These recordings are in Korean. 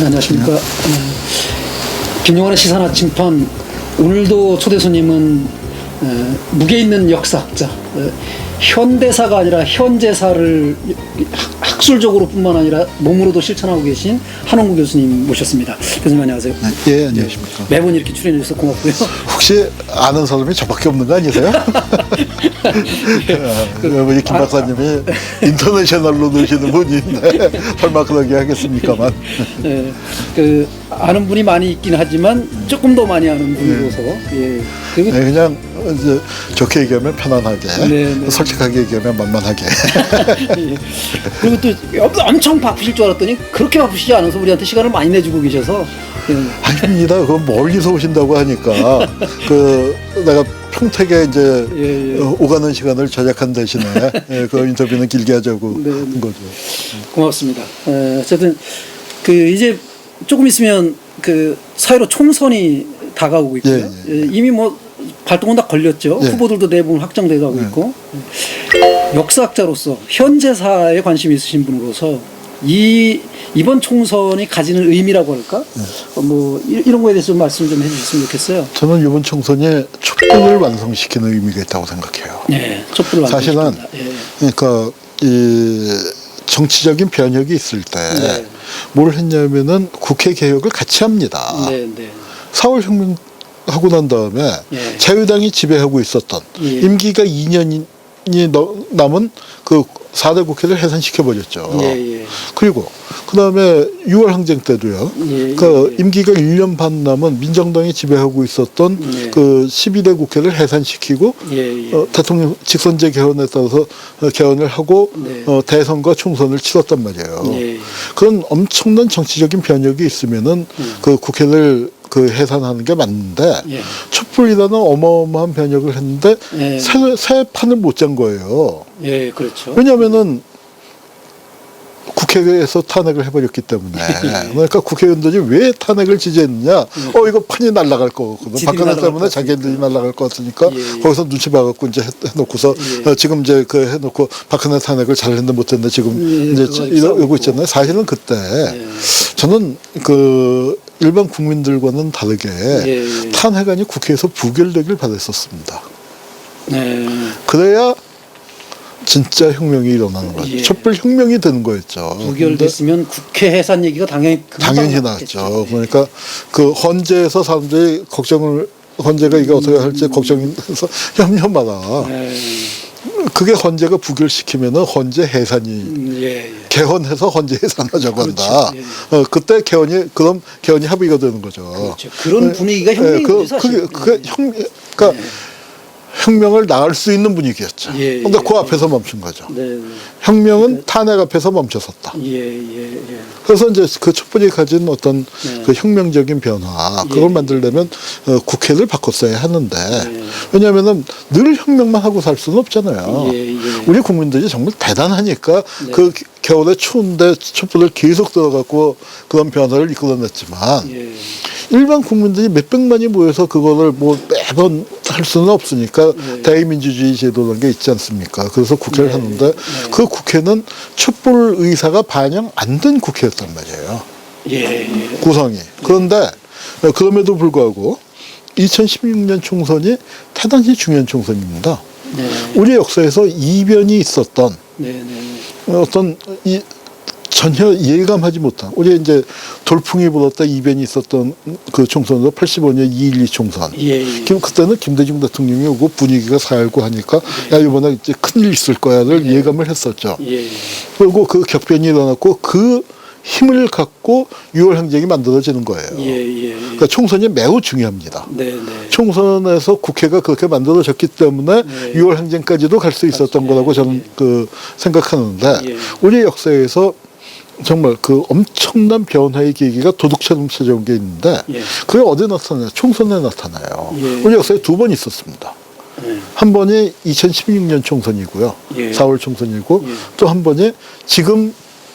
네, 안녕하십니까. 어, 김용환의 시사나 침판 오늘도 초대 손님은 어, 무게 있는 역사학자 어, 현대사가 아니라 현재사를 학- 학술적으로 뿐만 아니라 몸으로도 실천하고 계신 한홍구 교수님 모셨습니다. 교수님 안녕하세요. 예, 안녕하십니까. 매번 이렇게 출연해 주셔서 고맙고요. 혹시 아는 사람이 저밖에 없는 거 아니세요? 우리 김 박사님이 인터내셔널로 넣으시는 분인데 설마 그러게 하겠습니까만. 예, 그 아는 분이 많이 있긴 하지만 조금 더 많이 아는 분으로서 예. 그리고 네, 그냥 좋게 얘기하면 편안하게, 네, 네. 솔직하게 얘기하면 만만하게. 예. 그리고 또 엄청 바쁘실 줄 알았더니 그렇게 바쁘시지 않아서 우리한테 시간을 많이 내주고 계셔서 예. 아닙니다. 그 멀리서 오신다고 하니까 그 내가 평택에 이제 예, 예. 어, 오가는 시간을 절약한 대신에 예, 그 인터뷰는 길게 하자고 네, 한 네. 거죠. 고맙습니다. 에, 어쨌든 그 이제 조금 있으면 그 사회로 총선이 다가오고 있고요. 예, 예. 예, 이미 뭐 발동은 다 걸렸죠. 예. 후보들도 대부분 확정돼 가고 예. 있고 역사학자로서 현재사에 관심이 있으신 분으로서 이 이번 총선이 가지는 의미라고 할까? 예. 어, 뭐 이- 이런 거에 대해서 좀 말씀 좀 해주셨으면 좋겠어요. 저는 이번 총선이 촛불을 완성시키는 의미가 있다고 생각해요. 네, 촛불 사실은 예. 그러니까 이 정치적인 변혁이 있을 때 네. 뭘 했냐면은 국회 개혁을 같이 합니다. 네, 네. 4월 혁명 하고 난 다음에 예. 자유당이 지배하고 있었던 예. 임기가 2년이 남은 그 4대 국회를 해산시켜 버렸죠. 예, 예. 그리고 그다음에 6월 항쟁 때도요. 예, 그 예. 임기가 1년 반 남은 민정당이 지배하고 있었던 예. 그 12대 국회를 해산시키고 예, 예. 어, 대통령 직선제 개헌에 따라서 어, 개헌을 하고 네. 어, 대선과 총선을 치렀단 말이에요. 예, 예. 그런 엄청난 정치적인 변혁이 있으면은 그 국회를 그 해산하는 게 맞는데 예. 촛불이라는 어마어마한 변혁을 했는데 예. 새, 새 판을 못 짠 거예요. 예, 그렇죠. 왜냐하면은 국회에서 탄핵을 해버렸기 때문에 그러니까 국회의원들이 왜 탄핵을 지지했느냐 어 이거 판이 날아갈 거거든 지들이 박근혜 때문에 것 자기들이 날아갈 것 같으니까 예, 예. 거기서 눈치 봐갖고 이제 해- 해놓고서 예. 어, 지금 이제 그 해놓고 박근혜 탄핵을 잘했는데 못했는데 지금 예, 이제 그거 이러- 이러고 싸우고. 있잖아요 사실은 그때 예. 저는 그 일반 국민들과는 다르게 예, 예. 탄핵안이 국회에서 부결되길 바랬었습니다 네. 그래야 진짜 혁명이 일어나는 거죠. 예. 촛불 혁명이 되는 거였죠. 부결됐으면 국회 해산 얘기가 당연히 당연히. 나왔죠. 네. 그러니까 그 헌재에서 사람들이 걱정을 헌재가 이게 어떻게 할지 돼서 염려마다 네. 그게 헌재가 부결시키면은 헌재 해산이 음, 예, 예. 개헌해서 헌재 해산하자고 한다. 그렇죠. 예. 어, 그때 개헌이 그럼 개헌이 합의가 되는 거죠. 그렇죠. 그런 분위기가 혁명인 그, 거죠, 사실. 그게, 그게 예. 혁, 그러니까 혁명을 나갈 수 있는 분위기였죠. 예, 근데 예, 그 예. 앞에서 멈춘 거죠. 네, 네. 혁명은 탄핵 앞에서 멈춰섰다. 예, 예, 예. 그래서 이제 그 촛불이 가진 어떤 네. 그 혁명적인 변화 그걸 예. 만들려면 어, 국회를 바꿨어야 하는데 예. 왜냐하면은 늘 혁명만 하고 살 수는 없잖아요. 예, 예. 우리 국민들이 정말 대단하니까 네. 그 기- 겨울에 추운데 촛불을 계속 들어갖고 그런 변화를 이끌어냈지만 예. 일반 국민들이 몇 백만이 모여서 그거를 뭐 매번 할 수는 없으니까 네. 대의민주주의 제도라는 게 있지 않습니까? 그래서 국회를 네. 하는데 네. 그 국회는 촛불 의사가 반영 안 된 국회였단 말이에요. 예, 예. 구성이. 그런데 어, 그럼에도 불구하고 2016년 총선이 대단히 중요한 총선입니다. 네. 우리 역사에서 이변이 있었던 네, 네. 어떤 이 전혀 예감하지 못한 우리 이제 돌풍이 불었다 이변이 있었던 그 총선으로 85년 2.12 총선. 예, 예. 김- 그때는 김대중 대통령이 오고 분위기가 살고 하니까 야 이번에 이제 큰일 있을 거야를 예 감을 했었죠. 예, 예. 그리고 그 격변이 일어났고 그 힘을 갖고 6월 항쟁이 만들어지는 거예요. 예, 예. 예. 그러니까 총선이 매우 중요합니다. 네, 네. 총선에서 국회가 그렇게 만들어졌기 때문에 네. 6월 항쟁까지도 갈 수 있었던 예, 거라고 저는 예. 그 생각하는데 예. 우리 역사에서 정말 그 엄청난 변화의 계기가 도둑처럼 찾아온 게 있는데 예. 그게 어디 나타나요? 총선에 나타나요. 예. 우리 역사에 두 번 있었습니다. 네. 한 번이 2016년 총선이고요. 예. 4월 총선이고 예. 또한 번이 지금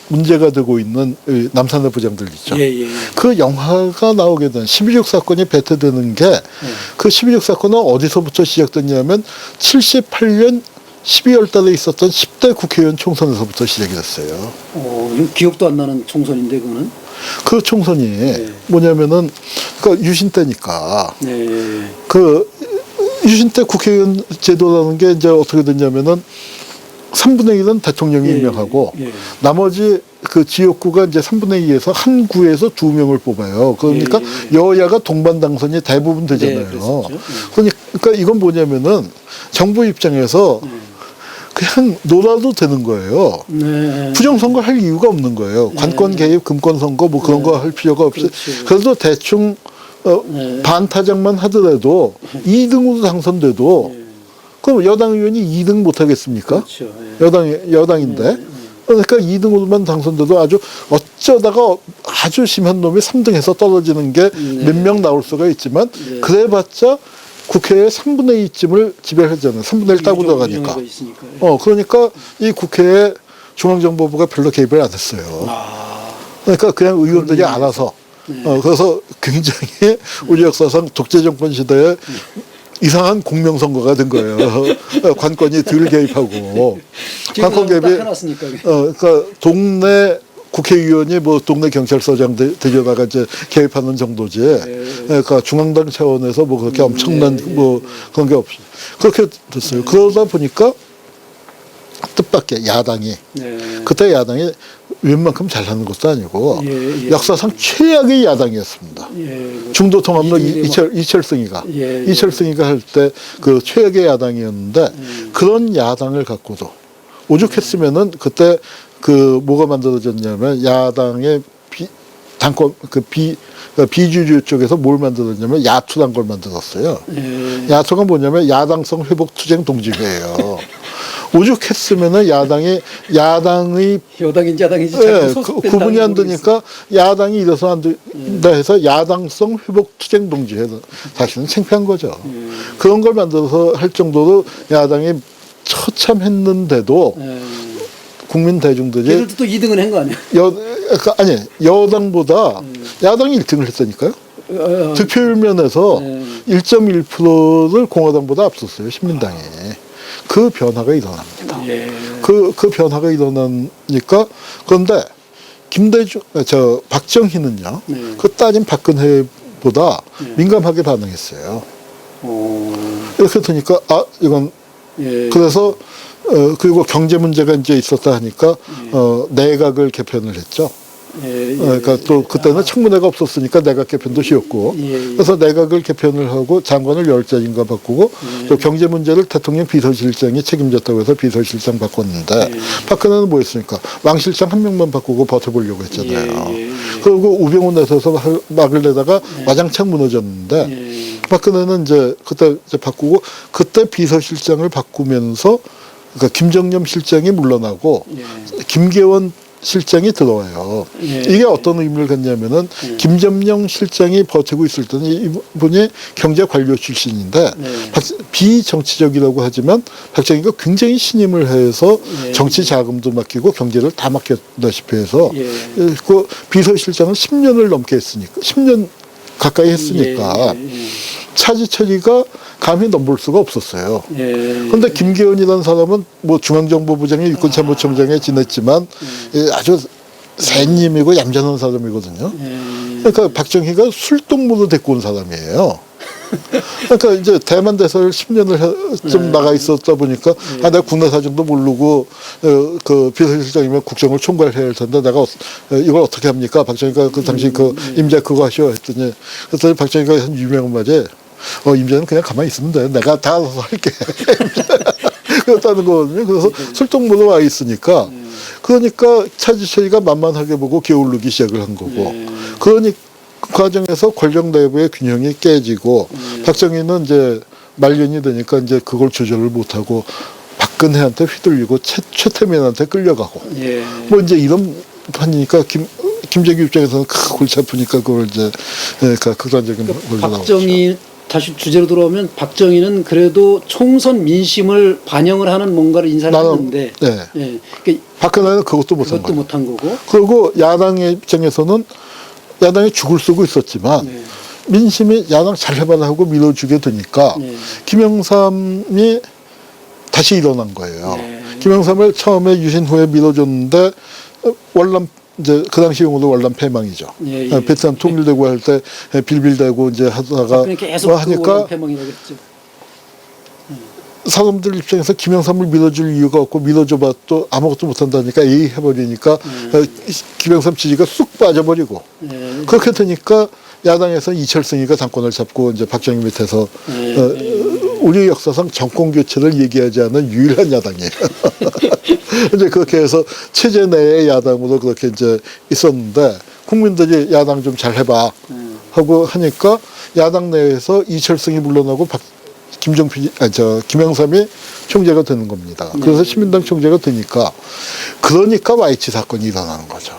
문제가 되고 있는 이 남산의 부장들 있죠. 예, 예. 그 영화가 나오게 된12.6 사건이 배틀되는 게그12.6 사건은 어디서부터 시작됐냐면 78년 12월 달에 있었던 10대 국회의원 총선에서부터 시작이 됐어요. 어, 기억도 안 나는 총선인데 그거는. 그 총선이 뭐냐면은 그 유신 때니까 네. 그 유신 때 국회의원 제도라는 게 이제 어떻게 됐냐면은 3분의 1은 대통령이 예, 임명하고 예. 나머지 그 지역구가 이제 3분의 2에서 한 구에서 두 명을 뽑아요. 그러니까 예, 여야가 동반 당선이 대부분 네, 되잖아요. 그랬었죠. 예. 그러니까 이건 뭐냐면은 정부 입장에서 그냥 놀아도 되는 거예요. 네. 부정선거 할 이유가 없는 거예요. 관권 개입, 금권 선거 뭐 그런 거 할 필요가 없어요. 그렇죠. 그래도 대충 어, 네. 반타작만 하더라도 2등으로 당선돼도 그럼 여당 의원이 2등 못 하겠습니까? 그렇죠. 예. 여당 여당인데 그러니까 2등으로만 당선돼도 아주 어쩌다가 아주 심한 놈이 3등해서 떨어지는 게몇 네. 명 나올 수가 있지만 네. 그래봤자 국회의 3분의 2쯤을 지배하잖아요. 3분의 1 따고 들어가니까. 어 그러니까 이 국회에 중앙정보부가 별로 개입을 안 했어요. 아. 그러니까 그냥 의원들이 알아서 어, 그래서 굉장히 우리 역사상 독재 정권 시대에 이상한 공명선거가 된 거예요. 어, 관건이 덜 개입하고 딱 개입이 해놨으니까. 어 그러니까 동네 국회의원이 뭐 동네 경찰서장 들- 들여다가 이제 개입하는 정도지. 그러니까 중앙당 차원에서 뭐 그렇게 엄청난 뭐 그런 게 없어. 그렇게 됐어요. 그러다 보니까 뜻밖의 야당이 네. 그때 야당이 웬만큼 잘하는 것도 아니고 예, 예. 역사상 최악의 야당이었습니다. 예. 뭐 중도 통합로 이들이 뭐- 이철 이철승이가 예, 예. 이철승이가 할 때 그 최악의 야당이었는데 음. 그런 야당을 갖고도 오죽했으면은 그때 그 뭐가 만들어졌냐면 야당의 비 당권 그비 비주류 쪽에서 뭘 만들었냐면 야투란 걸 만들었어요. 예. 야투가 뭐냐면 야당성 회복 투쟁 동지회예요. 오죽했으면은 야당이 야당의 여당인지 야당인지 예, 잘 그, 구분이 안게 되니까 야당이 이래서 안 된다 해서 야당성 회복 투쟁 동지해서 사실은 창피한 거죠. 음. 그런 걸 만들어서 할 정도로 야당이 처참했는데도 예. 국민 대중들이 얘들도 또 2등은 한 거 아니야? 여 그, 아니 여당보다 야당이 1등을 했다니까요. 어, 어. 득표율 면에서 네. 1.1%를 공화당보다 앞섰어요 신민당이. 그 변화가 일어납니다. 예. 그, 그 변화가 일어나니까, 그런데, 김대중, 아, 저, 박정희는요, 네. 그 따님 박근혜보다 민감하게 반응했어요. 어. 이렇게 되니까, 아, 이건, 예. 그래서, 어, 그리고 경제 문제가 이제 있었다 하니까, 어, 내각을 개편을 했죠. 예. 예. 어, 그러니까 또 그때는 청문회가 없었으니까 내각 개편도 쉬웠고 예, 예. 그래서 내각을 개편을 하고 장관을 열 자리인가 바꾸고 예. 또 경제 문제를 대통령 비서실장이 책임졌다고 해서 비서실장 바꿨는데 예. 박근혜는 뭐였습니까 왕 실장 한 명만 바꾸고 버텨보려고 했잖아요. 예, 예, 예. 그리고 우병우 내서서 할- 막을 내다가 와장창 무너졌는데 예. 박근혜는 이제 그때 이제 바꾸고 그때 비서실장을 바꾸면서 그러니까 김정념 실장이 물러나고 예. 김계원 실장이 들어와요. 예. 이게 어떤 의미를 갖냐면은 김점영 실장이 버티고 있을 때는 이분이 경제 관료 출신인데 네. 박- 비정치적이라고 하지만 박정희가 굉장히 신임을 해서 예. 정치 자금도 맡기고 경제를 다 맡겼다시피 해서 예. 그 비서실장을 10년을 넘게 했으니까 10년 가까이 했으니까 예, 예, 차지 처리가 감히 넘볼 수가 없었어요. 예. 그런데 김계원이라는 사람은 뭐 중앙정보부장이 육군참모총장에 지냈지만 예, 아주 샌님이고 얌전한 사람이거든요. 예. 그러니까 박정희가 술동무로 데리고 온 사람이에요. 그러니까 이제 대만 대사를 10년을 좀 나가 있었다 보니까 아 내가 국내 사정도 모르고 어, 그 비서실장이면 국정을 총괄해야 할 텐데 내가 어, 이걸 어떻게 합니까? 박정희가 그 당시 그 임자 그거 하셔 했더니 그랬더니 박정희가 한 유명한 말이 어 임자는 그냥 가만히 있으면 돼. 내가 다 알아서 할게. 그렇다는 거거든요. 그래서 술동무로 와 있으니까 그러니까 차지철이가 만만하게 보고 게을르기 시작을 한 거고 네. 그러니 그 과정에서 권력 내부의 균형이 깨지고 박정희는 이제 말년이 되니까 이제 그걸 조절을 못하고 박근혜한테 휘둘리고 최, 최태민한테 끌려가고 예. 뭐 이제 이런 판이니까 김 김재규 입장에서는 크 골치 아프니까 그걸 이제 예, 그 극단적인 걸로 나오죠. 박정희 다시 주제로 들어오면 박정희는 그래도 총선 민심을 반영을 하는 뭔가를 인사를 나는- 했는데 네. 예. 그러니까 박근혜는 그것도 못한 그것도 거예요. 못한 거고 그리고 야당의 입장에서는 야당이 죽을 쓰고 있었지만 네. 민심이 야당 잘 해봐라 하고 밀어주게 되니까 네. 김영삼이 다시 일어난 거예요. 네. 김영삼을 처음에 유신 후에 밀어줬는데 어, 월남 이제 그 당시 용어로 월남 패망이죠. 예, 예. 어, 베트남 통일되고 할 때 빌빌대고 이제 하다가 뭐그 하니까 그랬죠. 사람들 입장에서 김영삼을 믿어줄 이유가 없고 믿어줘봐 또 아무것도 못한다니까 에이 해버리니까 음. 어, 김영삼 지지가 쑥 빠져버리고 예. 그렇게 되니까 야당에서 이철승이가 당권을 잡고 이제 박정희 밑에서 예, 어, 우리 역사상 정권 교체를 얘기하지 않은 유일한 야당이에요. 이제 그렇게 해서 체제 내의 야당으로 그렇게 이제 있었는데 국민들이 야당 좀 잘 해봐 음. 하고 하니까 야당 내에서 이철승이 물러나고 박, 김정필, 아, 저, 김영삼이 총재가 되는 겁니다. 그래서 시민당 총재가 되니까, 그러니까 와이치 사건이 일어나는 거죠.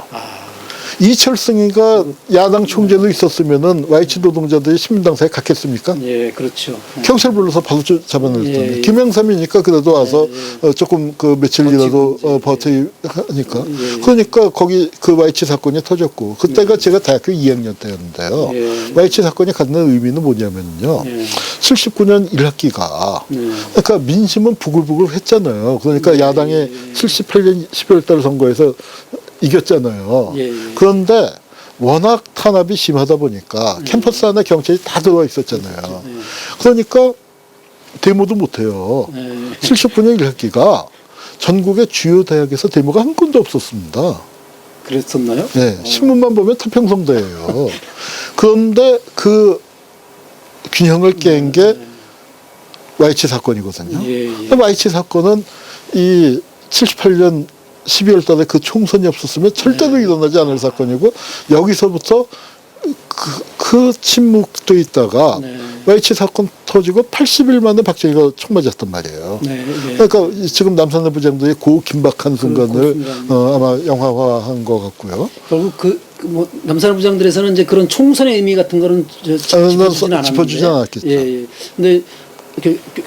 아, 이철승이가 야당 총재로 있었으면은 와이치 노동자들이 시민당 사에 갔겠습니까? 예, 그렇죠. 경찰 불러서 바로 쫓- 잡아낼 예, 텐데 예. 김영삼이니까 그래도 와서 어, 조금 그 며칠이라도 어, 이제. 버티니까 예, 예. 그러니까 거기 그 와이치 사건이 터졌고 그때가 제가 대학교 2학년 때였는데요 예. 와이치 사건이 갖는 의미는 뭐냐면요 예. 79년 1학기가 네. 그러니까 민심은 부글부글 했잖아요 그러니까 예, 야당이 예, 예. 78년 12월 달 선거에서 이겼잖아요 예, 예. 그런데 워낙 탄압이 심하다 보니까 캠퍼스 안에 경찰이 다 들어와 있었잖아요. 예. 그러니까 데모도 못해요. 예. 79년 1학기가 전국의 주요 대학에서 데모가 한 건도 없었습니다. 그랬었나요? 네, 신문만 보면 태평성대예요. 그런데 그 균형을 깬게 와이치 사건이거든요. 예, 예. 와이치 사건은 이 78년 12월 달에 그 총선이 없었으면 절대로 일어나지 않을 사건이고 여기서부터 그, 그 침묵도 있다가 네. 와이치 사건 터지고 80일 만에 박정희가 총 맞았단 말이에요. 네, 예. 그러니까 이 지금 남산내 부장들이 고 긴박한 순간을 그. 어, 아마 영화화한 것 같고요. 결국 그, 그뭐 남산 부장들에서는 이제 그런 총선의 의미 같은 거는 짚어주진 않았는데. 짚어주진 않았겠죠. 예, 예. 근데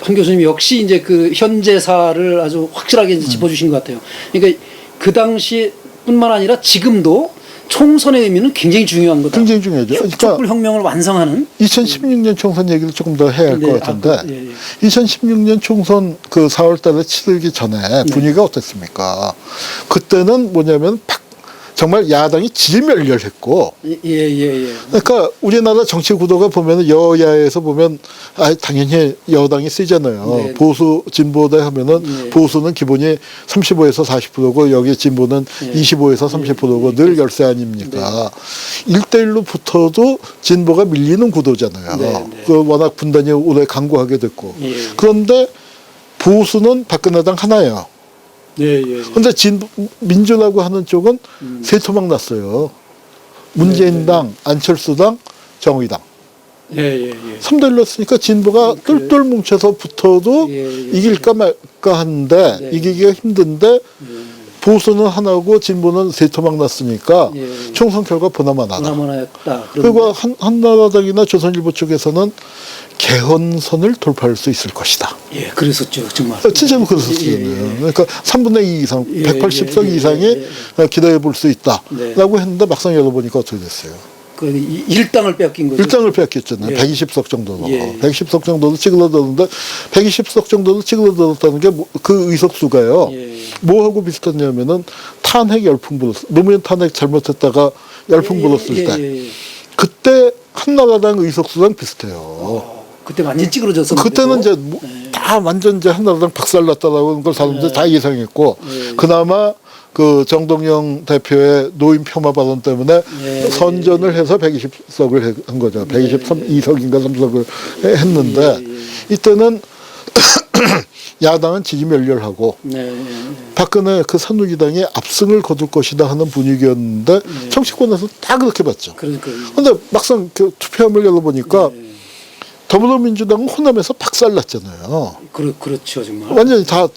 한 교수님 역시 이제 그 현재사를 아주 확실하게 음. 이제 짚어주신 것 같아요. 그러니까 그 당시뿐만 아니라 지금도 총선의 의미는 굉장히 중요한 거다. 굉장히 중요하죠. 그러니까 촛불 혁명을 완성하는 2016년 총선 얘기를 조금 더 해야 할것 네, 같은데 아, 예, 예. 2016년 총선 그 4월 달에 치르기 전에 네. 분위기가 어땠습니까? 그때는 뭐냐면 박- 정말 야당이 지멸렬했고 예, 예, 예. 그러니까 우리나라 정치 구도가 보면 여야에서 보면 아 당연히 여당이 세잖아요. 네. 보수 진보대 하면은 네. 보수는 기본이 35에서 40%고 여기 진보는 네. 25에서 30%고 늘 열세 아닙니까? 일 1대1로 붙어도 진보가 밀리는 구도잖아요. 네, 네. 그 워낙 분단이 오래 강구하게 됐고. 예. 그런데 보수는 박근혜 당 하나예요. 예, 예. 근데 진 민주라고 하는 쪽은 음. 세 토막 났어요. 문재인당, 안철수당, 정의당. 예, 예, 예. 삼대1 넣었으니까 진보가 음, 그래. 똘똘 뭉쳐서 붙어도 예, 예. 이길까 말까 한데 네. 이기기가 힘든데 예. 보수는 하나고 진보는 세 토막 났으니까 예. 총선 결과 보나마나다. 보나마나였다. 그리고 한, 한나라당이나 조선일보 쪽에서는 개헌선을 돌파할 수 있을 것이다. 예, 그랬었죠, 정말. 진짜로 그랬었어요. 예, 예, 예. 그러니까 3분의 2 이상, 예, 180석 예, 예, 이상이 예, 기대해 볼 수 있다. 네. 라고 했는데 막상 열어보니까 어떻게 됐어요? 그 이- 일당을 뺏긴 거죠. 일당을 뺏겼잖아요. 예. 120석 정도로. 예. 110석 정도도 찌그러들었는데 120석 정도도 찌그러들었다는 게 그 의석수가요. 예. 뭐하고 비슷했냐면은 탄핵 열풍 불었어. 노무현 탄핵 잘못했다가 열풍 불었을 예, 때. 예, 예. 그때 한나라당 의석수랑 비슷해요. 어, 그때 완전 찌그러졌었는데. 그때는 이제 뭐- 다 완전 이제 한나라당 박살났다라는 걸 사람들이 네. 다 예상했고 예. 그나마 그 정동영 대표의 노인 폄하 발언 때문에 예. 선전을 해서 120석을 한 거죠. 123석인가 3석을 했는데 예, 예. 이때는 야당은 지지 멸렬하고 네, 예, 예. 박근혜 그 산누기당이 압승을 거둘 것이다 하는 분위기였는데 네. 정치권에서 다 그렇게 봤죠. 근데 막상 그 투표함을 열어보니까 예. 더불어민주당은 호남에서 박살났잖아요. 그렇, 그렇죠, 정말. 완전히 다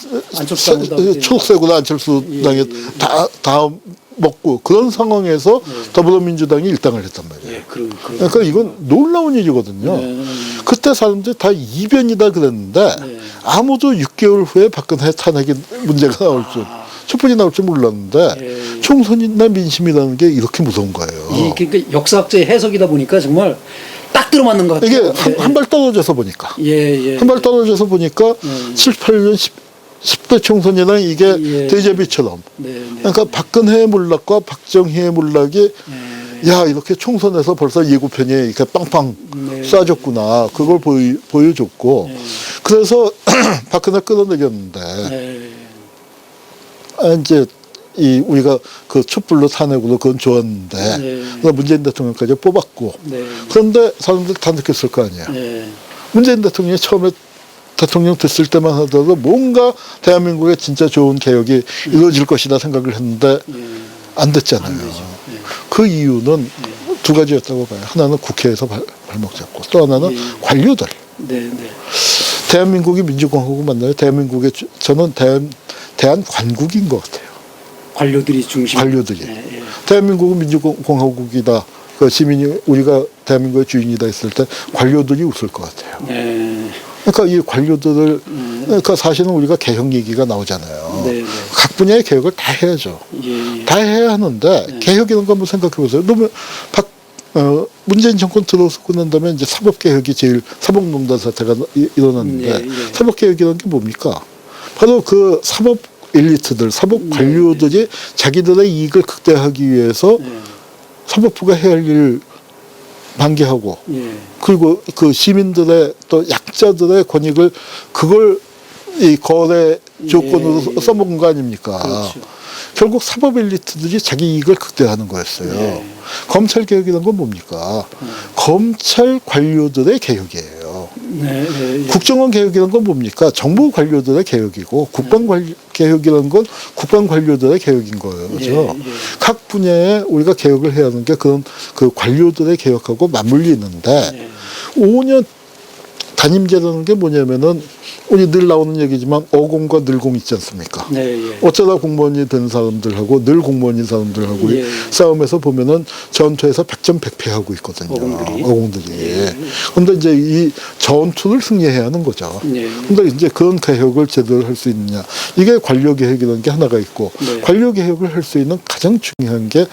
초록색으로 안철수 예, 당에 예, 예. 다, 다 먹고 그런 상황에서 더불어민주당이 일당을 했단 말이에요. 예, 그런, 그런. 그러니까 이건 놀라운 일이거든요. 네. 그때 사람들이 다 이변이다 그랬는데 네. 아무도 6개월 후에 박근혜 탄핵이 문제가 나올 줄 아. 촛불이 나올 줄 몰랐는데 예. 총선이나 민심이라는 게 이렇게 무서운 거예요. 이, 그러니까 역사학자의 해석이다 보니까 정말 딱 들어맞는 것 같아요. 이게 한 발 떨어져서 보니까 예, 예. 한 발 떨어져서 보니까 음. 7, 8년 10, 10 대 총선이랑 이게 예. 대제비처럼. 네, 네. 그러니까 박근혜의 몰락과 박정희의 몰락이 네. 야 이렇게 총선에서 벌써 예고편이 이렇게 빵빵 네. 쏴줬구나 그걸 보이, 보여줬고 네. 그래서 박근혜 끌어내렸는데 네. 아, 이제 이 우리가 그 촛불로 탄핵으로 그건 좋았는데 네. 그래서 문재인 대통령까지 뽑았고 네. 그런데 사람들 다 느꼈을 거 아니에요. 네. 문재인 대통령이 처음에 대통령 됐을 때만 하더라도 뭔가 대한민국에 진짜 좋은 개혁이 이루어질 것이다 생각을 했는데 네. 안 됐잖아요. 네. 그 이유는 두 가지였다고 봐요. 하나는 국회에서 발, 발목 잡고 또 하나는 예. 관료들. 네. 네. 대한민국이 민주공화국 맞나요? 대한민국의 주- 저는 대한 대한 관국인 것 같아요. 관료들이 중심. 관료들이. 네. 네. 대한민국은 민주공화국이다. 그 시민이 우리가 대한민국의 주인이다 했을 때 관료들이 웃을 것 같아요. 네. 그러니까 이 관료들을 그러니까 사실은 우리가 개혁 얘기가 나오잖아요. 네, 네. 각 분야의 개혁을 다 해야죠. 예. 예. 다 해야 하는데 개혁이라는 건 한번 생각해 보세요. 너무 박 어, 문재인 정권 들어서고 난 다음에 이제 사법 개혁이 제일 사법농단 사태가 이- 일어났는데 예, 예. 사법 개혁이라는 게 뭡니까? 바로 그 사법 엘리트들, 사법 관료들이 자기들의 이익을 극대화하기 위해서 네. 사법부가 해야 할 일을 방기하고 예. 그리고 그 시민들의 또 약자들의 권익을 그걸 이 거래 조건으로 예, 예. 써먹은 거 아닙니까? 그렇죠. 결국 사법 엘리트들이 자기 이익을 극대화하는 거였어요. 예. 검찰 개혁이라는 건 뭡니까? 검찰 관료들의 개혁이에요. 네. 네. 예. 국정원 개혁이라는 건 뭡니까? 정부 관료들의 개혁이고 국방 관 개혁이라는 건 국방 관료들의 개혁인 거예요. 예, 그죠? 예. 각 분야에 우리가 개혁을 해야 하는 게 그런 그 관료들의 개혁하고 맞물리는데 네. 5년 단임제라는 게 뭐냐면은 우리 늘 나오는 얘기지만 어공과 늘공 있지 않습니까? 네. 예. 어쩌다 공무원이 된 사람들하고 늘 공무원인 사람들하고 예. 싸움에서 보면은 전투에서 백전백패하고 있거든요. 어공들이. 어공들이. 예. 근데 이제 이 전투를 승리해야 하는 거죠. 예. 근데 이제 그런 개혁을 제대로 할 수 있느냐. 이게 관료 개혁이라는 게 하나가 있고 네. 관료 개혁을 할 수 있는 가장 중요한 게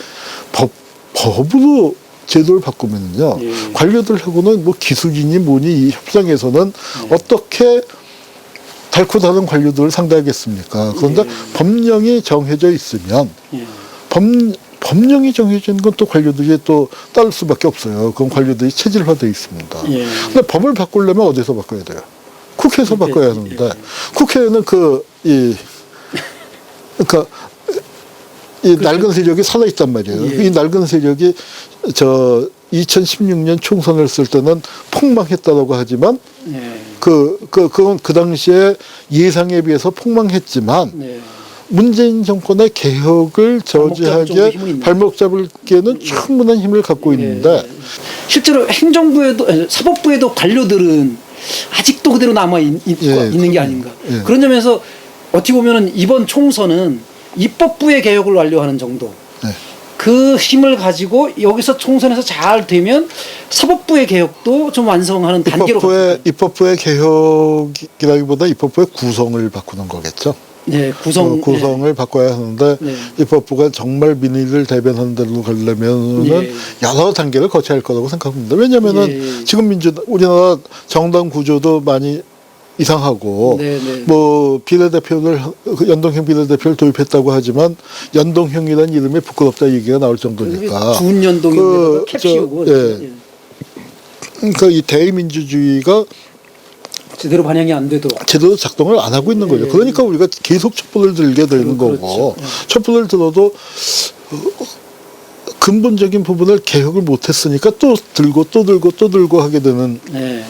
법, 법으로 제도를 바꾸면요. 예. 관료들하고는 뭐 기술이니 뭐니 이 협상에서는 네. 어떻게 달고 다른 관료들을 상대하겠습니까? 그런데 예. 법령이 정해져 있으면 예. 법, 법령이 정해진 건 또 관료들이 또 따를 수밖에 없어요. 그건 관료들이 체질화되어 있습니다. 예. 근데 법을 바꾸려면 어디서 바꿔야 돼요? 국회에서 국회, 바꿔야 예. 하는데 국회에는 그 이 그러니까 이 낡은 세력이 살아 있단 말이에요. 예. 이 낡은 세력이 저 2016년 총선을 쓸 때는 폭망했다라고 하지만 예. 그, 그, 그건 그 당시에 예상에 비해서 폭망했지만 네. 문재인 정권의 개혁을 발목 잡을 저지하기에 힘은 있네. 발목 잡을 기에는 충분한 힘을 갖고 있는데 예. 실제로 행정부에도 사법부에도 관료들은 아직도 그대로 남아 있, 있, 예, 있는 게 아닌가. 예. 그런 점에서 어떻게 보면은 이번 총선은 입법부의 개혁을 완료하는 정도. 네. 그 힘을 가지고 여기서 총선에서 잘 되면 사법부의 개혁도 좀 완성하는 단계로 입법부의 갈 입법부의 개혁이라기보다 입법부의 구성을 바꾸는 거겠죠. 네, 구성 어, 구성을 바꿔야 하는데 네. 입법부가 정말 민의를 대변하는 대로 가려면은 예. 여러 단계를 거쳐야 할 거라고 생각합니다. 왜냐하면은 예. 지금 민주 우리나라 정당 구조도 많이 이상하고 네, 네. 뭐 비례대표를 그 연동형 비례대표를 도입했다고 하지만 연동형이라는 이름이 부끄럽다 얘기가 나올 정도니까 연동이 그, 캡 저, 씌우고 예. 그러니까 이 대의민주주의가 제대로 반영이 안 되도록 제대로 작동을 안 하고 있는 거죠. 예. 그러니까 우리가 계속 촛불을 들게 되는 그렇죠. 거고 예. 촛불을 들어도 어, 근본적인 부분을 개혁을 못했으니까 또 들고 또 들고 또 들고 하게 되는 네.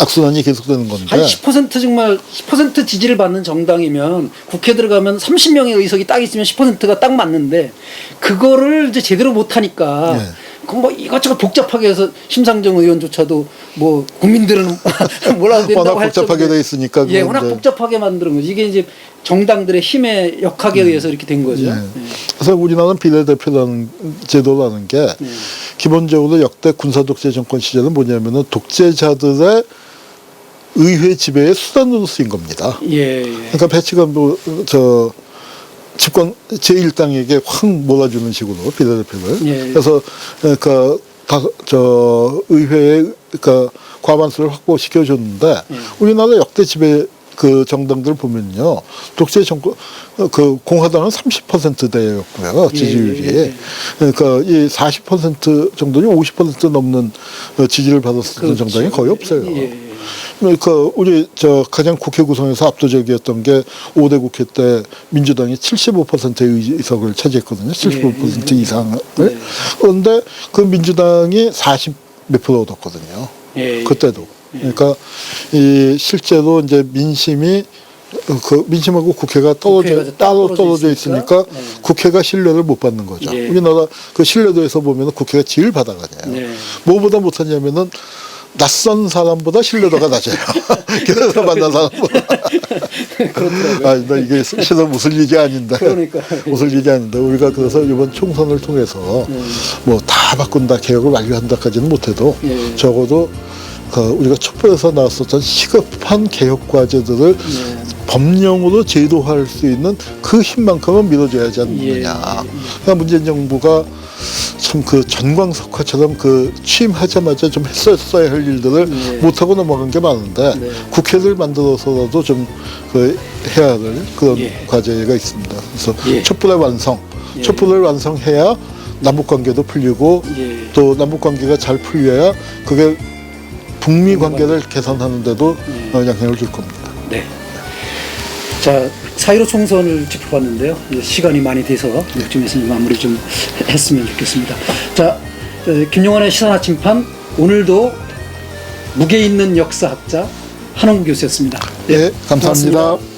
악순환이 계속되는 건데 한 10% 정말 10% 지지를 받는 정당이면 국회 들어가면 30명의 의석이 딱 있으면 10%가 딱 맞는데 그거를 이제 제대로 못 하니까 네. 그뭐 이것저것 복잡하게 해서 심상정 의원조차도 뭐 국민들은 뭐라고 된다고 워낙 할 복잡하게 돼 있으니까 예, 워낙 복잡하게 만드는 거죠. 이게 이제 정당들의 힘의 역학에 의해서 이렇게 된 거죠. 네. 예. 그래서 우리나라는 비례대표라는 제도라는 게 네. 기본적으로 역대 군사독재 정권 시절은 뭐냐면은 독재자들의 의회 지배의 수단으로 쓰인 겁니다. 예, 예. 그러니까 배치관도 저 집권 제1당에게 확 몰아주는 식으로 비례대표를 예. 그래서 그러니까 다, 저 의회에 그러니까 과반수를 확보시켜 줬는데 예. 우리나라 역대 지배 그 정당들 보면요. 독재 정권, 어, 그 공화당은 30%대였고요. 지지율이. 예, 예. 그러니까 이 40% 정도는 50% 넘는 어, 지지를 받았던 그렇죠. 정당이 거의 없어요. 예, 예. 그러니까 우리 저 가장 국회 구성에서 압도적이었던 게 5대 국회 때 민주당이 75%의 의석을 차지했거든요. 75% 예, 예. 이상을. 네. 그런데 그 민주당이 40 몇 프로 얻었거든요. 예, 예. 그때도. 그러니까 이 실제로 이제 민심이 그 민심하고 국회가 떨어져 국회가 따로 떨어져 있으니까, 있으니까 네. 국회가 신뢰를 못 받는 거죠. 예. 우리나라 그 신뢰도에서 보면 국회가 제일 바닥아니에요. 네. 뭐보다 못하냐면은 낯선 사람보다 신뢰도가 낮아요. 그래서 만난 사람보다. 그렇더라고요. 아, 나 이게 실은 무슨 일이 아닌데. 그러니까. 무슨 일이 아닌데. 우리가 그래서 이번 총선을 통해서 네. 뭐다 바꾼다, 개혁을 완료한다까지는 못해도 예. 적어도 그 우리가 촛불에서 나왔었던 시급한 개혁 과제들을 네. 법령으로 제도화할 수 있는 그 힘만큼은 밀어줘야지 않느냐. 예. 그러니까 문재인 정부가 참 그 전광석화처럼 그 취임하자마자 좀 했었어야 할 일들을 예. 못하고 넘어간 게 많은데 네. 국회를 만들어서라도 좀 그 해야 할 그런 예. 과제가 있습니다. 그래서 예. 촛불의 완성, 예. 촛불을 완성해야 남북 관계도 풀리고 예. 또 남북 관계가 잘 풀려야 그게 북미 관계를 개선하는 데도 예. 어, 영향을 줄 겁니다. 네. 자, 4.15 총선을 짚어봤는데요. 시간이 많이 돼서 이쯤에서 이제 마무리 좀 했으면 좋겠습니다. 자, 에, 김용환의 시사 나침판 오늘도 무게 있는 역사학자 한홍 교수였습니다. 예, 감사합니다. 고맙습니다.